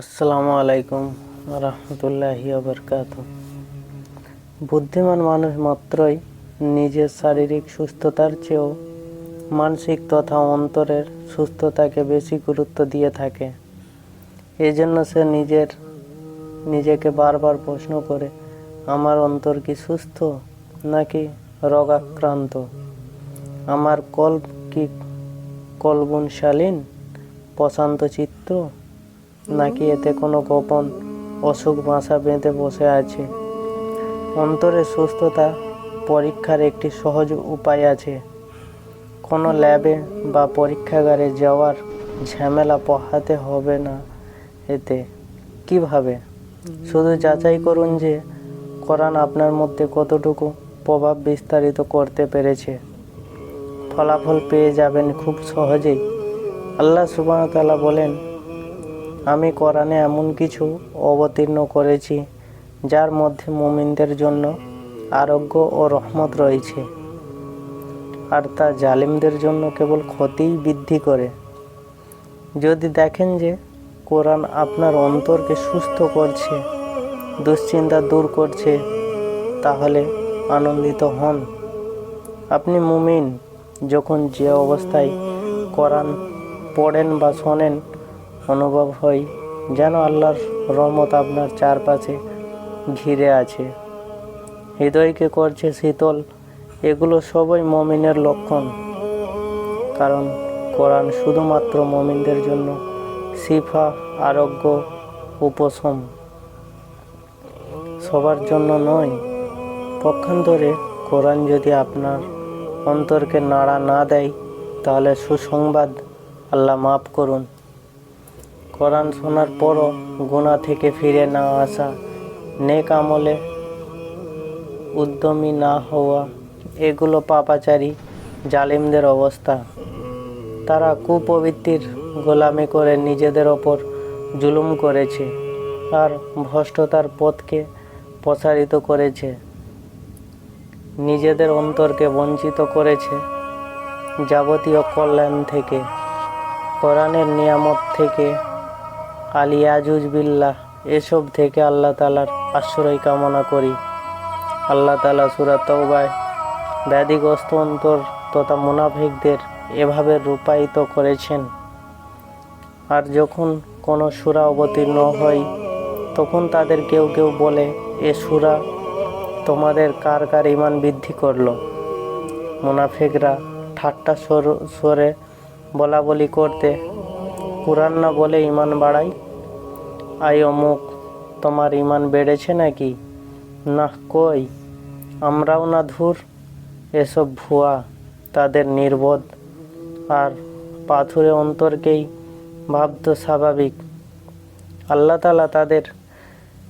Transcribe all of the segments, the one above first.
আসসালামু আলাইকুম রহমতুল্লাহি বরকাত বুদ্ধিমান মানুষ মাত্রই নিজের শারীরিক সুস্থতার চেয়েও মানসিক তথা অন্তরের সুস্থতাকে বেশি গুরুত্ব দিয়ে থাকে। এই জন্য সে নিজের, নিজেকে বারবার প্রশ্ন করে, আমার অন্তর কি সুস্থ নাকি রোগাক্রান্ত? আমার কল্প কি কলবুন শালীন প্রশান্ত চিত্ত? নাকি এতে কোনো গোপন অসুখ বাসা বেঁধে বসে আছে? অন্তরের সুস্থতা পরীক্ষার একটি সহজ উপায় আছে। কোনো ল্যাবে বা পরীক্ষাগারে যাওয়ার ঝামেলা পোহাতে হবে না এতে। কীভাবে? শুধু যাচাই করুন যে কোরআন আপনার মধ্যে কতটুকু প্রভাব বিস্তারিত করতে পেরেছে। ফলাফল পেয়ে যাবেন খুব সহজেই। আল্লাহ সুবাহতাল্লাহ বলেন আমি কোরআনে এমন কিছু অবতীর্ণ করেছি, যার মধ্যে মুমিনদের জন্য আরোগ্য ও রহমত রয়েছে। আর তা জালিমদের জন্য কেবল ক্ষতিই বৃদ্ধি করে। যদি দেখেন যে কোরআন আপনার অন্তরকে সুস্থ করছে, দুশ্চিন্তা দূর করছে, তাহলে আনন্দিত হন। আপনি মুমিন, যখন যে অবস্থায় কোরআন পড়েন বা শোনেন অনুভব হয়, যেন আল্লাহর রহমত আপনার চারপাশে ঘিরে আছে। হৃদয়কে করছে শীতল, এগুলো সবই মমিনের লক্ষণ। কারণ কোরআন শুধুমাত্র মমিনদের জন্য শিফা, আরোগ্য, উপশম। সবার জন্য নয়, পক্ষান্তরে কোরআন যদি আপনার অন্তরকে নাড়া না দেয়, তাহলে সুসংবাদ আল্লাহ মাফ করুন। কোরআন শোনার পরও গুণা থেকে ফিরে না আসা, নেক আমলে উদ্যমী না হওয়া, এগুলো পাপাচারী, জালিমদের অবস্থা। তারা কুপ্রবৃত্তির গোলামি করে নিজেদের ওপর জুলুম করেছে আর ভ্রষ্টতার পথকে প্রসারিত করেছে। নিজেদের অন্তরকে বঞ্চিত করেছে যাবতীয় কল্যাণ থেকে। কোরআনের নিয়ামত থেকে আলিয়াজুজ বিল্লাহ, এসব থেকে আল্লাহ তালার আশ্রয় কামনা করি। আল্লাহ তালা সুরা তৌবায় ব্যাধিগ্রস্ত অন্তর তথা মুনাফিকদের এভাবে রূপায়িত করেছেন। আর যখন কোনো সুরা অবতীর্ণ হয়, তখন তাদের কেউ কেউ বলে, এ সুরা তোমাদের কার কার ইমান বৃদ্ধি করল? মুনাফিকরা ঠাট্টা স্বরে বলা বলি করতে কোরআন না বলে ইমান বাড়াই? আই অমুক, তোমার ইমান বেড়েছে নাকি? না কই, আমরাও না ধুর, এসব ভুয়া, তাদের নির্বোধ। আর পাথুরে অন্তরকেই ভাবতো স্বাভাবিক। আল্লাহ তালা তাদের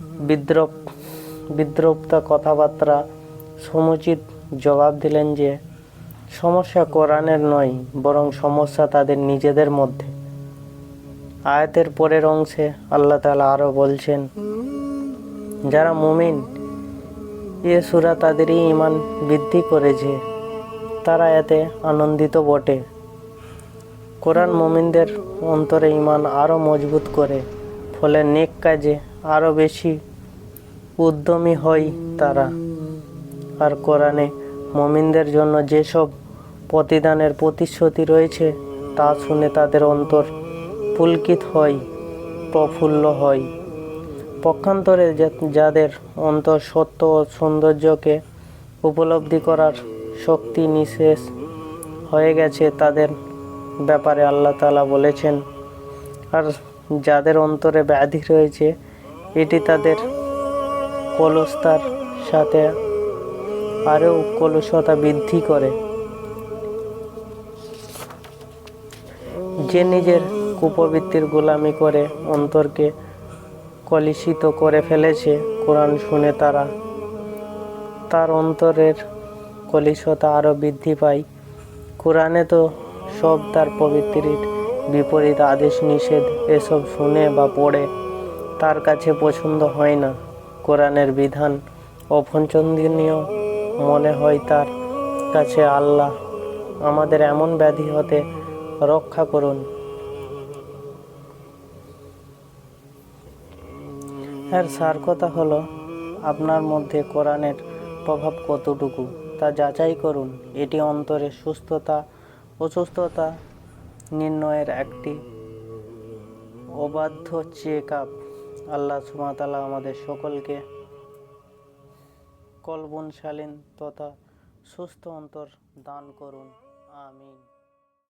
বিদ্রোপ বিদ্রুপতা কথাবার্তা সমুচিত জবাব দিলেন যে, সমস্যা কোরআনের নয়, বরং সমস্যা তাদের নিজেদের মধ্যে। আয়াতের পরের অংশে আল্লাহ তালা আরও বলছেন, যারা মুমিন, এ সুরা তাদেরই ইমান বৃদ্ধি করেছে। তারা এতে আনন্দিত বটে। কোরআন মুমিনদের অন্তরে ইমান আরও মজবুত করে, ফলে নেক কাজে আরও বেশি উদ্যমী হয় তারা। আর কোরআনে মমিনদের জন্য যেসব প্রতিদানের প্রতিশ্রুতি রয়েছে, তা শুনে তাদের অন্তর পুলকিত হয়, প্রফুল্ল হয়। পক্ষান্তরে যাদের অন্তর সত্য ও সৌন্দর্যকে উপলব্ধি করার শক্তি নিঃশেষ হয়ে গেছে, তাদের ব্যাপারে আল্লাহ তালা বলেছেন, আর যাদের অন্তরে ব্যাধি রয়েছে, এটি তাদের কলস্তার সাথে আরও কলুষতা বৃদ্ধি করে। যে নিজের কুপবৃত্তির গোলামি করে অন্তরকে কলুষিত করে ফেলেছে কোরআন শুনে তারা। তার অন্তরের কলুষতা আরও বৃদ্ধি পায়। কোরআনে তো সব তার পবিত্রির বিপরীত আদেশ নিষেধ, এসব শুনে বা পড়ে তার কাছে পছন্দ হয় না। কোরআনের বিধান অপছন্দনীয় মনে হয় তার কাছে, আল্লাহ, আমাদের এমন ব্যাধি হতে রক্ষা করুন। এর সার কথা হলো, আপনার মধ্যে কোরআনের প্রভাব কতটুকু? তা যাচাই করুন। এটি অন্তরের সুস্থতা অসুস্থতা নির্ণয়ের একটি অবাধ্য চেক আপ আল্লাহ সুমাতালা আমাদের সকলকে কলবনশালীন তথা সুস্থ অন্তর দান করুন। আমিন।